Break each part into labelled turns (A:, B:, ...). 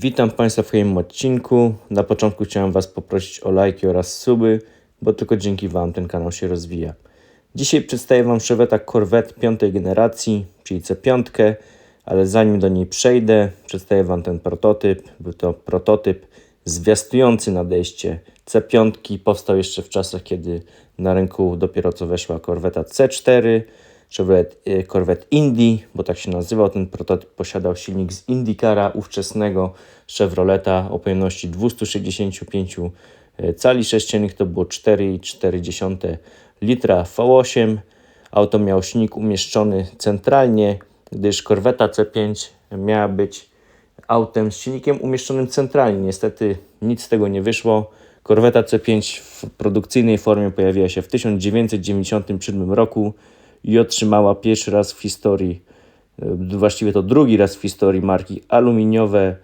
A: Witam Państwa w kolejnym odcinku. Na początku chciałem Was poprosić o lajki oraz suby, bo tylko dzięki Wam ten kanał się rozwija. Dzisiaj przedstawię Wam Chevrolet Corvette piątej generacji, czyli C5, ale zanim do niej przejdę, przedstawię Wam ten prototyp. Był to prototyp zwiastujący nadejście C5. Powstał jeszcze w czasach, kiedy na rynku dopiero co weszła Corvette C4, Chevrolet y, Corvette Indy, bo tak się nazywał. Ten prototyp posiadał silnik z IndyCara ówczesnego Chevroleta o pojemności 265 cali sześciennych. To było 4,4 litra V8. Auto miało silnik umieszczony centralnie, gdyż Corvette C5 miała być autem z silnikiem umieszczonym centralnie. Niestety nic z tego nie wyszło. Corvette C5 w produkcyjnej formie pojawiła się w 1997 roku i otrzymała pierwszy raz w historii, e, właściwie to drugi raz w historii marki aluminiowe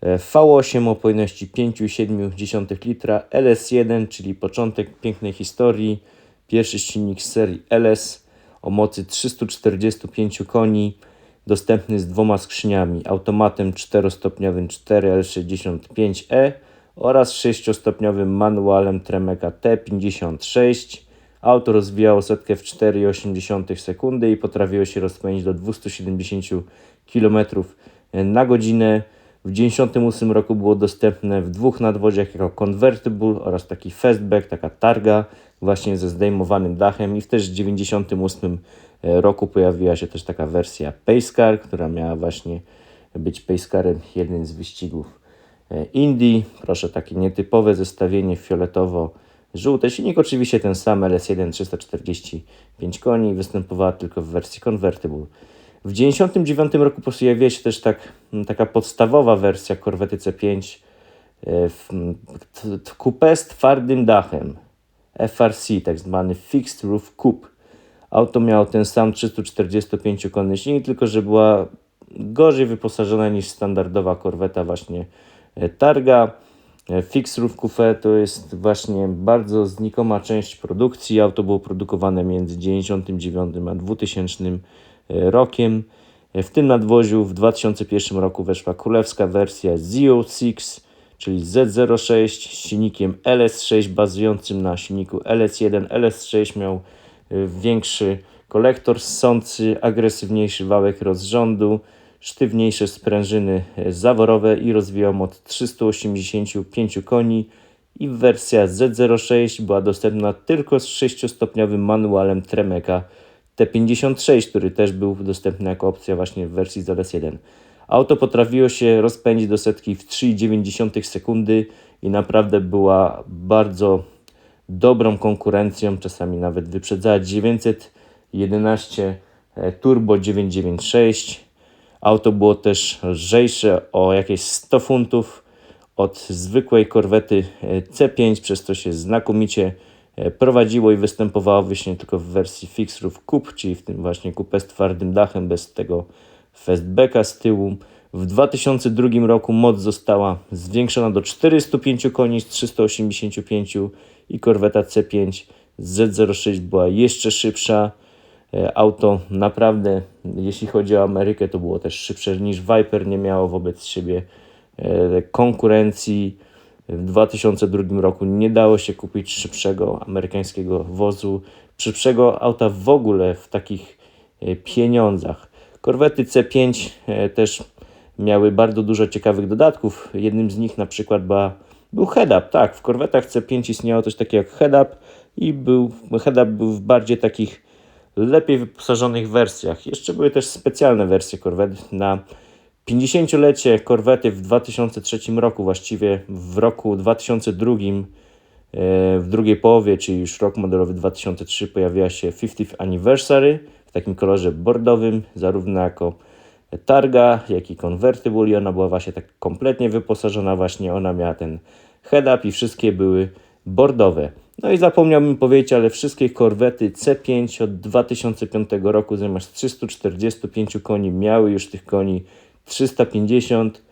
A: e, V8 o pojemności 5,7 litra LS1, czyli początek pięknej historii. Pierwszy silnik z serii LS o mocy 345 koni, dostępny z dwoma skrzyniami, automatem 4-stopniowym 4L65E oraz 6-stopniowym manualem Tremeka T56. Auto rozwijało setkę w 4,8 sekundy i potrafiło się rozpędzić do 270 km na godzinę. W 1998 roku było dostępne w dwóch nadwoziach jako convertible oraz taki fastback, taka targa właśnie ze zdejmowanym dachem i w też w 1998 roku pojawiła się też taka wersja Pacecar, która miała właśnie być Pacecarem jednym z wyścigów Indii. Proszę, takie nietypowe zestawienie fioletowo Żółte silnik oczywiście ten sam LS1 345 koni, występowała tylko w wersji convertible. W 1999 roku pojawiła się też tak, taka podstawowa wersja Corvette C5 e, w, w z twardym dachem FRC, tak zwany Fixed Roof Coupe. Auto miało ten sam 345 konny silnik, tylko że była gorzej wyposażona niż standardowa Corvette właśnie e, Targa. Fix Roof Coupe to jest właśnie bardzo znikoma część produkcji. Auto było produkowane między 1999 a 2000 e, rokiem. E, w tym nadwoziu w 2001 roku weszła królewska wersja ZO6, czyli Z06 z silnikiem LS6 bazującym na silniku LS1. LS6 miał e, większy kolektor ssący, agresywniejszy wałek rozrządu sztywniejsze sprężyny e, zaworowe i rozwijał moc 385 koni. I wersja Z06 była dostępna tylko z 6-stopniowym manualem Tremeka. T56, który też był dostępny jako opcja właśnie w wersji z LS1. Auto potrafiło się rozpędzić do setki w 3,9 sekundy i naprawdę była bardzo dobrą konkurencją, czasami nawet wyprzedzała 911 e, Turbo 996 Auto było też lżejsze o jakieś 100 funtów od zwykłej korwety e, C5, przez to się znakomicie e, prowadziło i występowało właśnie tylko w wersji Fix Roof Coupe, czyli w tym właśnie coupe z twardym dachem, bez tego fastbacka z tyłu. W 2002 roku moc została zwiększona do 405 koni z 385 i korweta C5 Z06 była jeszcze szybsza. E, auto naprawdę, jeśli chodzi o Amerykę, to było też szybsze niż Viper, nie miało wobec siebie e, konkurencji. W 2002 roku nie dało się kupić szybszego amerykańskiego wozu, szybszego auta w ogóle w takich e, pieniądzach. Korwety C5 też miały bardzo dużo ciekawych dodatków. Jednym z nich na przykład była, był head-up. Tak, w korwetach C5 istniało coś takiego jak head-up i był, head-up był w bardziej takich lepiej wyposażonych wersjach. Jeszcze były też specjalne wersje Corvette na 50-lecie Corvette w 2003 roku, właściwie w roku 2002, e, w drugiej połowie, czyli już rok modelowy 2003, pojawiła się 50th Anniversary w takim kolorze bordowym, zarówno jako targa, jak i convertible i ona była właśnie tak kompletnie wyposażona właśnie, ona miała ten head-up i wszystkie były bordowe. No i zapomniałbym powiedzieć, ale wszystkie korwety C5 od 2005 roku zamiast 345 koni miały już tych koni 350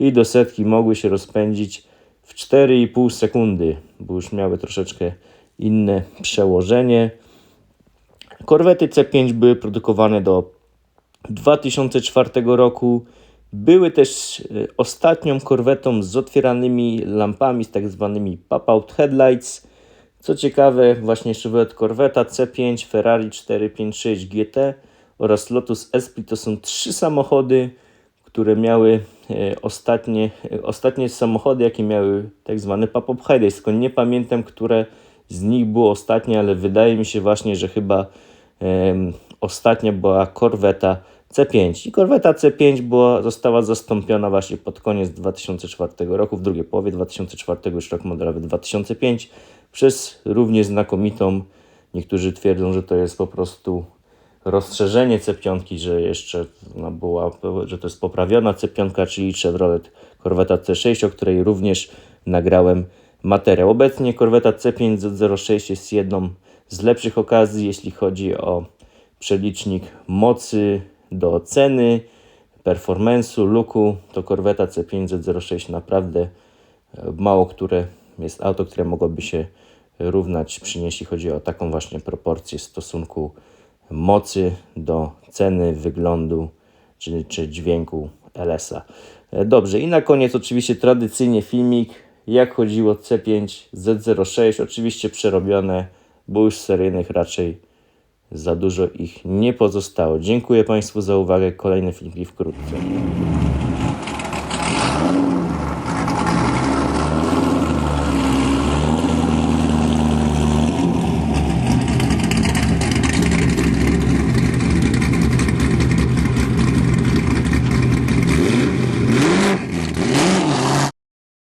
A: i do setki mogły się rozpędzić w 4,5 sekundy, bo już miały troszeczkę inne przełożenie. Korwety C5 były produkowane do 2004 roku Były też e, ostatnią korwetą z otwieranymi lampami, z tak zwanymi pop-out headlights. Co ciekawe, właśnie Chevrolet Corvetta C5, Ferrari 456 GT oraz Lotus Esprit to są trzy samochody, które miały e, ostatnie, e, ostatnie samochody, jakie miały tak zwany pop-up headlights. Tylko nie pamiętam, które z nich było ostatnie, ale wydaje mi się właśnie, że chyba em, ostatnia była Corvetta C5. I Corvetta C5 była, została zastąpiona właśnie pod koniec 2004 roku, w drugiej połowie 2004, już rok modelowy 2005, przez równie znakomitą, niektórzy twierdzą, że to jest po prostu rozszerzenie C5, że jeszcze ona była, że to jest poprawiona C5, czyli Chevrolet Corvetta C6, o której również nagrałem materiał. Obecnie Corvetta C5 Z06 jest jedną z lepszych okazji, jeśli chodzi o przelicznik mocy do ceny, performance'u, looku. To Corvetta C5 Z06 naprawdę e, mało które jest auto, które mogłoby się równać przy jeśli chodzi o taką właśnie proporcję stosunku mocy do ceny, wyglądu czy, czy dźwięku LS-a. E, Dobrze, i na koniec oczywiście tradycyjnie filmik, jak chodziło C5 Z06, oczywiście przerobione, bo już seryjnych raczej za dużo ich nie pozostało. Dziękuję Państwu za uwagę, kolejne filmiki wkrótce.